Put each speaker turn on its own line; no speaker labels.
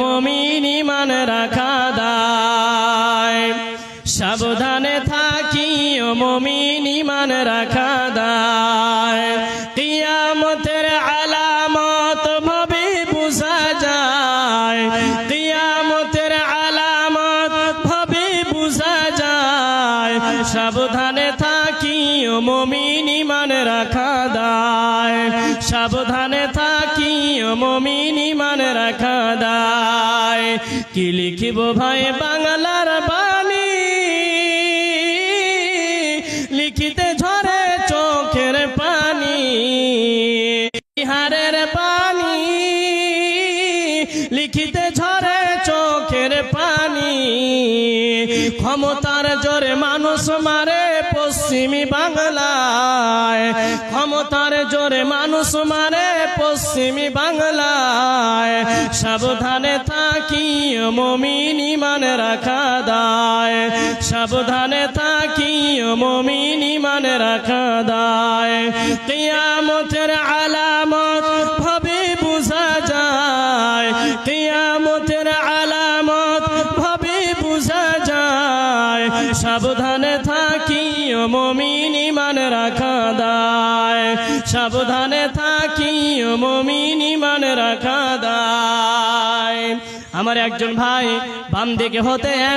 মমিন ইমান রাখা দায়। সাবধানে থাকি মমিন ইমান রাখা দায়। কিয়ামতের আলামত ভাবে বুঝা যায়। কিয়ামতের আলামত ভাবে বুঝা যায়। সাবধানে থাকি মমিন ইমান রাখা দায়। সাবধানে থাকি মমিন ইমান রাখা দায়। কি লিখিব ভাই বাংলার বাণী? লিখিতে ঝরে চোখের পানি বিহারের পানি। লিখিতে ঝরে ক্ষমতার জোরে মানুষ মারে পশ্চিমী বাংলায়। ক্ষমতার জোরে মানুষ মারে পশ্চিমী বাংলায়। সাবধানে থাকি মমিন ইমান রাখা দায়। সাবধানে থাকি মমিন ইমান রাখা দায়। কিয়ামতের আলামত ভাবে বুঝা যায়। কিয়ামতের আলামত যায় সাবধানে থাকি মমিন ইমান রাখা দায়। সাবধানে থাকি মমিন ইমান রাখা দায়। আমার একজন ভাই বাম দিকে হতে